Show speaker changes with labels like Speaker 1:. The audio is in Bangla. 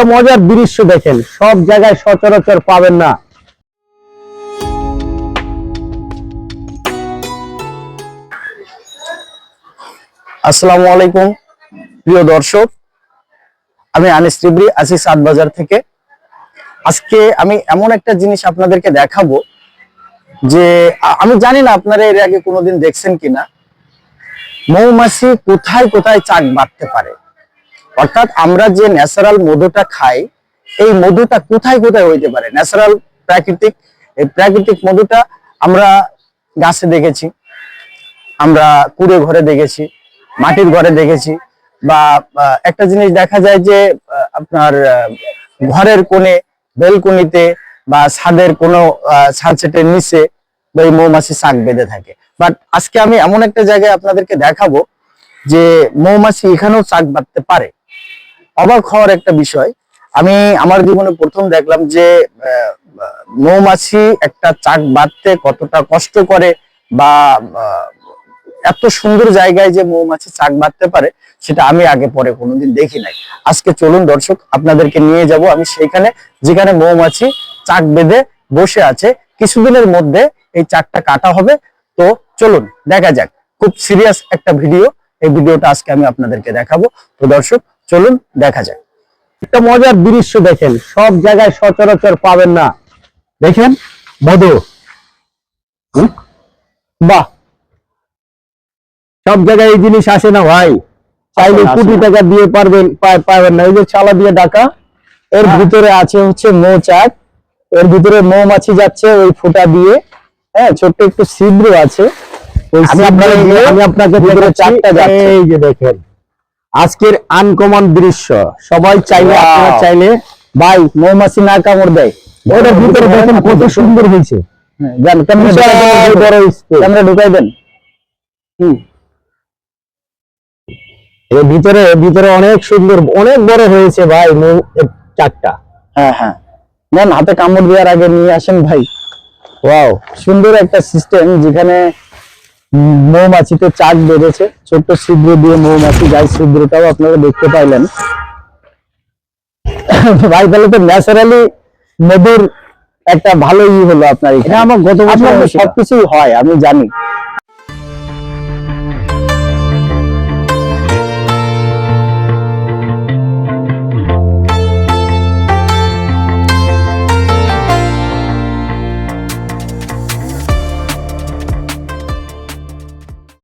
Speaker 1: একটা মজার দৃশ্য দেখেন। সব জায়গায় সচরাচর পাবেন না।
Speaker 2: আসসালামু আলাইকুম, প্রিয় দর্শক। আমি আনিস টিবরি আছি সাত বাজার থেকে। আজকে আমি এমন একটা জিনিস আপনাদেরকে দেখাবো যে আমি জানি না আপনারা এর আগে কোনোদিন দেখছেন কিনা। মৌমাছি কোথায় কোথায় চাক বাঁধতে পারে? অর্থাৎ আমরা যে ন্যাচারাল মধুটা খাই, এই মধুটা কোথায় কোথায় হইতে পারে? ন্যাচারাল প্রাকৃতিক, এই প্রাকৃতিক মধুটা আমরা গাছে দেখেছি, আমরা কুড়ে ঘরে দেখেছি, মাটির ঘরে দেখেছি, বা একটা জিনিস দেখা যায় যে আপনার ঘরের কোণে, বেলকনিতে বা ছাদের কোনো সানসেটের নিচে বা এই মৌমাছি শাক বেঁধে থাকে। বাট আজকে আমি এমন একটা জায়গায় আপনাদেরকে দেখাবো যে মৌমাছি এখানেও চাক বাঁধতে পারে। অবাক হওয়ার একটা বিষয়। আমি আমার জীবনে প্রথম দেখলাম যে মৌমাছি একটা চাক বাঁধতে কতটা কষ্ট করে বা এত সুন্দর জায়গায় যে মৌমাছি চাক বাঁধতে পারে, সেটা আমি আগে পরে কোনোদিন দেখি নাই। আজকে চলুন দর্শক, আপনাদেরকে নিয়ে যাব আমি সেইখানে, যেখানে মৌমাছি চাক বেঁধে বসে আছে। কিছুদিনের মধ্যে এই চাকটা কাটা হবে। তো চলুন, দেখা যাক। খুব সিরিয়াস একটা ভিডিও এই ভিডিওটা আজকে আমি আপনাদেরকে দেখাবো। তো দর্শক চলুন দেখা যাক।
Speaker 1: একটা মজার দৃশ্য দেখেন সব জায়গায় সচরাচর পাবেন না। দেখেন মধু? বাহ! সব জায়গায় এই জিনিস আসে না ভাই। চাইলে কোটি টাকা দিয়ে পারবেন পাবেন না। এই যে চালা দিয়ে ডাকা এর
Speaker 2: হ্যাঁ।
Speaker 1: ভিতরে আছে হচ্ছে মৌচাক। এর ভিতরে মৌমাছি যাচ্ছে ওই ফুটা দিয়ে। হ্যাঁ ছোট্ট একটু ছিদ্র আছে।
Speaker 2: আমি আপনাকে-
Speaker 1: চাকটা যাচ্ছে। এই যে দেখেন। আজকের আনকমন দৃশ্য। সবাই চাইলে আপনারা চাইলে ভাই মৌমাছি না কামড় দেয়। ওটার ভিতরে দেখেন কত সুন্দর হয়েছে। ক্যামেরা ঢুকাই দেন। এর ভিতরে ভিতরে অনেক সুন্দর অনেক বড় হয়েছে ভাই মৌ- এর
Speaker 2: হ্যাঁ হ্যাঁ। নেন হাতে কামড় দেওয়ার আগে নিয়ে আসেন ভাই।
Speaker 1: ওয়াও সুন্দর একটা সিস্টেম যেখানে মৌমাছিতে চাক বেড়েছে ছোট্ট ছিদ্র দিয়ে মৌমাছি যাই ছিদ্রটাও আপনারা দেখতে পাইলেন। ভাই তাহলে তো ন্যাচারালি মধুর একটা ভালো ই হলো আপনার এখানে।
Speaker 2: আমার গত বছর।
Speaker 1: সবকিছুই হয় আমি জানি।